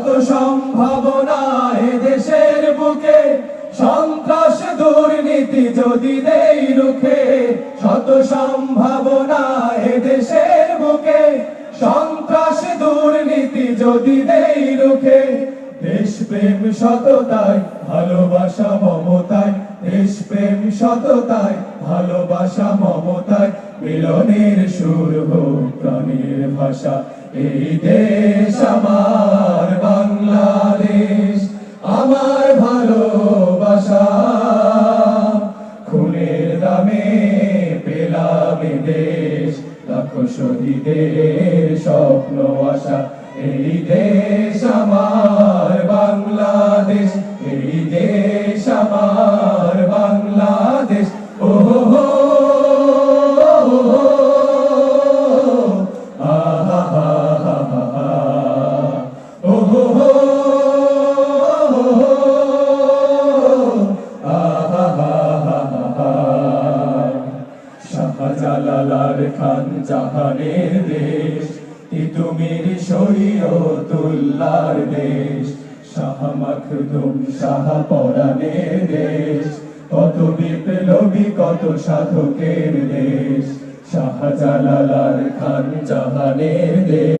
শত সম্ভাবনা এ দেশের বুকে। সন্ত্রাস দুর্নীতি যদি দেই রুখে শত সম্ভাবনা এ দেশের বুকে। সন্ত্রাস দুর্নীতি যদি দেই রুখে দেশ প্রেম সততায় ভালোবাসা মমতায় দেশ প্রেম সততায় ভালোবাসা মমতায় মিলনের সুর হোক প্রাণের ভাষা, এই দেশ আমার। এ দেশ লক্ষ শহীদের স্বপ্ন শাহজালালার খান জাহানে দেশ তিতুমির শরীয়তুল্লার দেশ। শাহ মখদুম শাহ পরানে দেশ, কত বিপ্লবী, কত সাধকের দেশ। শাহজালালার খান জাহানের দেশ।